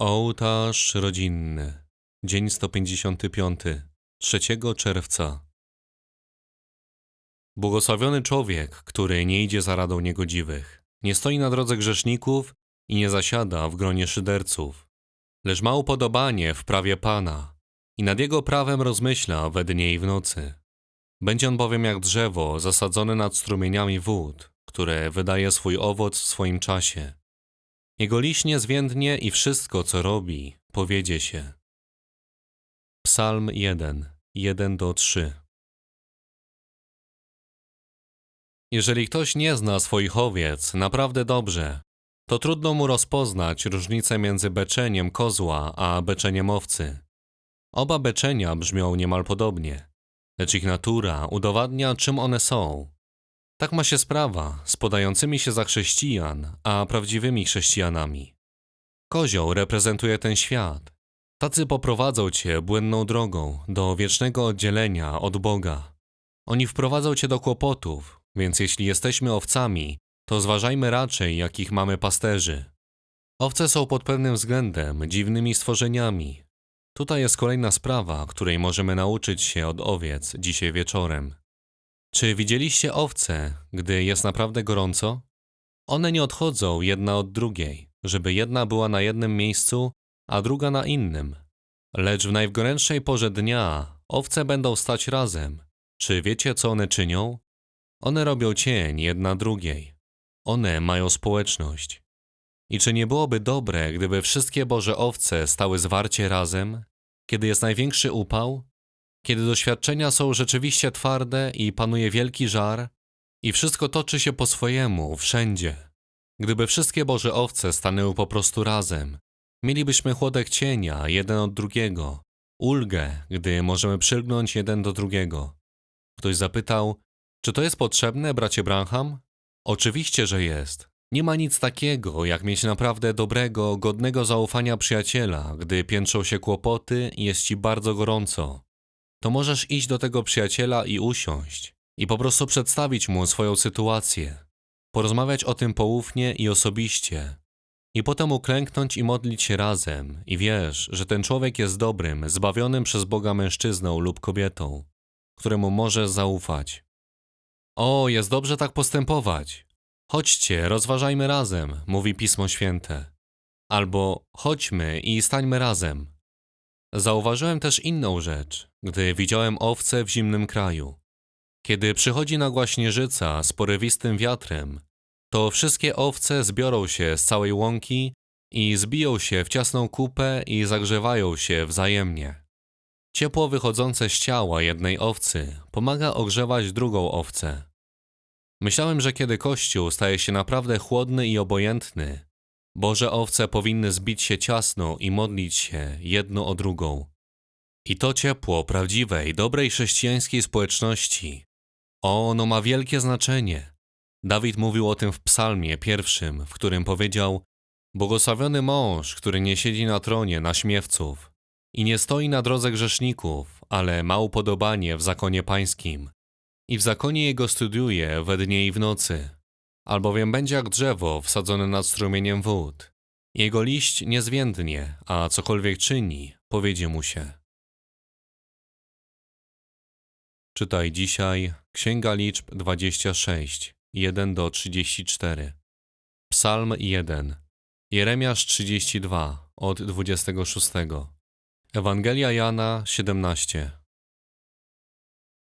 Ołtarz rodzinny. Dzień 155. 3 czerwca. Błogosławiony człowiek, który nie idzie za radą niegodziwych, nie stoi na drodze grzeszników i nie zasiada w gronie szyderców, lecz ma upodobanie w prawie Pana i nad jego prawem rozmyśla we dnie i w nocy. Będzie on bowiem jak drzewo zasadzone nad strumieniami wód, które wydaje swój owoc w swoim czasie. Jego liść nie zwiędnie i wszystko, co robi, powiedzie się. Psalm 1, 1 do 3 Jeżeli ktoś nie zna swoich owiec naprawdę dobrze, to trudno mu rozpoznać różnicę między beczeniem kozła a beczeniem owcy. Oba beczenia brzmią niemal podobnie, lecz ich natura udowadnia, czym one są. Tak ma się sprawa z podającymi się za chrześcijan, a prawdziwymi chrześcijanami. Kozioł reprezentuje ten świat. Tacy poprowadzą cię błędną drogą do wiecznego oddzielenia od Boga. Oni wprowadzą cię do kłopotów, więc jeśli jesteśmy owcami, to zważajmy raczej, jakich mamy pasterzy. Owce są pod pewnym względem dziwnymi stworzeniami. Tutaj jest kolejna sprawa, której możemy nauczyć się od owiec dzisiaj wieczorem. Czy widzieliście owce, gdy jest naprawdę gorąco? One nie odchodzą jedna od drugiej, żeby jedna była na jednym miejscu, a druga na innym. Lecz w najgorętszej porze dnia owce będą stać razem. Czy wiecie, co one czynią? One robią cień jedna drugiej. One mają społeczność. I czy nie byłoby dobre, gdyby wszystkie Boże owce stały zwarcie razem, kiedy jest największy upał, kiedy doświadczenia są rzeczywiście twarde i panuje wielki żar, i wszystko toczy się po swojemu, wszędzie. Gdyby wszystkie Boże owce stanęły po prostu razem, mielibyśmy chłodek cienia jeden od drugiego, ulgę, gdy możemy przylgnąć jeden do drugiego. Ktoś zapytał, czy to jest potrzebne, bracie Branham? Oczywiście, że jest. Nie ma nic takiego, jak mieć naprawdę dobrego, godnego zaufania przyjaciela, gdy piętrzą się kłopoty i jest ci bardzo gorąco to możesz iść do tego przyjaciela i usiąść i po prostu przedstawić mu swoją sytuację, porozmawiać o tym poufnie i osobiście, i potem uklęknąć i modlić się razem, i wiesz, że ten człowiek jest dobrym, zbawionym przez Boga mężczyzną lub kobietą, któremu możesz zaufać. O, jest dobrze tak postępować. Chodźcie, rozważajmy razem, mówi Pismo Święte. Albo chodźmy i stańmy razem. Zauważyłem też inną rzecz, gdy widziałem owce w zimnym kraju. Kiedy przychodzi nagła śnieżyca z porywistym wiatrem, to wszystkie owce zbiorą się z całej łąki i zbiją się w ciasną kupę i zagrzewają się wzajemnie. Ciepło wychodzące z ciała jednej owcy pomaga ogrzewać drugą owcę. Myślałem, że kiedy kościół staje się naprawdę chłodny i obojętny, Boże owce powinny zbić się ciasno i modlić się jedno o drugą. I to ciepło prawdziwej, dobrej chrześcijańskiej społeczności, ono ma wielkie znaczenie. Dawid mówił o tym w psalmie pierwszym, w którym powiedział Błogosławiony mąż, który nie siedzi na tronie naśmiewców i nie stoi na drodze grzeszników, ale ma upodobanie w zakonie pańskim i w zakonie jego studiuje we dnie i w nocy albowiem będzie jak drzewo wsadzone nad strumieniem wód. Jego liść nie zwiędnie, a cokolwiek czyni, powiedzie mu się. Czytaj dzisiaj Księga Liczb 26, 1 do 34. Psalm 1. Jeremiasz 32, od 26. Ewangelia Jana 17.